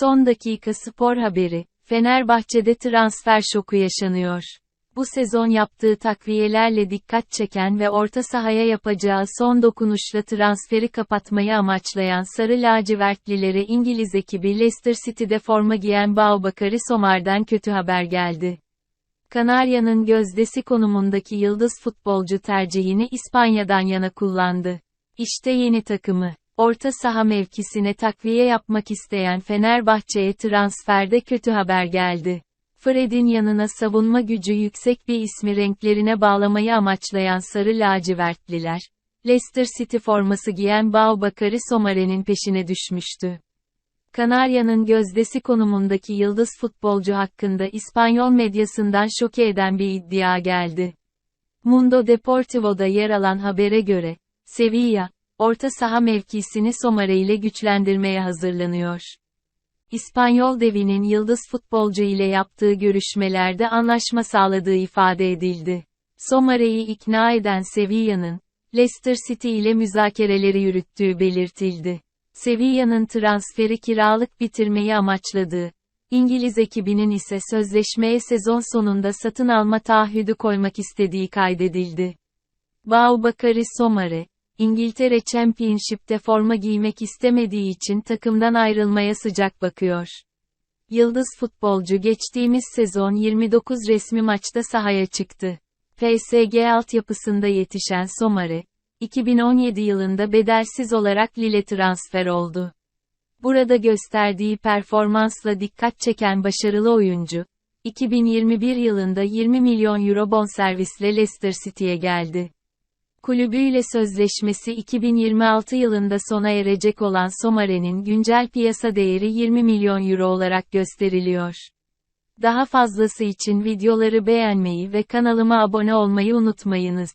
Son dakika spor haberi, Fenerbahçe'de transfer şoku yaşanıyor. Bu sezon yaptığı takviyelerle dikkat çeken ve orta sahaya yapacağı son dokunuşla transferi kapatmayı amaçlayan Sarı Lacivertlilere İngiliz ekibi Leicester City'de forma giyen Baubakari Somar'dan kötü haber geldi. Kanarya'nın gözdesi konumundaki yıldız futbolcu tercihini İspanya'dan yana kullandı. İşte yeni takımı. Orta saha mevkisine takviye yapmak isteyen Fenerbahçe'ye transferde kötü haber geldi. Fred'in yanına savunma gücü yüksek bir ismi renklerine bağlamayı amaçlayan sarı lacivertliler, Leicester City forması giyen Baubakari Somare'nin peşine düşmüştü. Kanarya'nın gözdesi konumundaki yıldız futbolcu hakkında İspanyol medyasından şoke eden bir iddia geldi. Mundo Deportivo'da yer alan habere göre, Sevilla, orta saha mevkisini Somare ile güçlendirmeye hazırlanıyor. İspanyol devinin yıldız futbolcu ile yaptığı görüşmelerde anlaşma sağladığı ifade edildi. Somare'yi ikna eden Sevilla'nın, Leicester City ile müzakereleri yürüttüğü belirtildi. Sevilla'nın transferi kiralık bitirmeyi amaçladığı, İngiliz ekibinin ise sözleşmeye sezon sonunda satın alma taahhüdü koymak istediği kaydedildi. Baubakari Somare, İngiltere Championship'te forma giymek istemediği için takımdan ayrılmaya sıcak bakıyor. Yıldız futbolcu geçtiğimiz sezon 29 resmi maçta sahaya çıktı. PSG altyapısında yetişen Somare, 2017 yılında bedelsiz olarak Lille transfer oldu. Burada gösterdiği performansla dikkat çeken başarılı oyuncu, 2021 yılında 20 milyon euro bonservisle Leicester City'ye geldi. Kulübüyle sözleşmesi 2026 yılında sona erecek olan Somare'nin güncel piyasa değeri 20 milyon euro olarak gösteriliyor. Daha fazlası için videoları beğenmeyi ve kanalıma abone olmayı unutmayınız.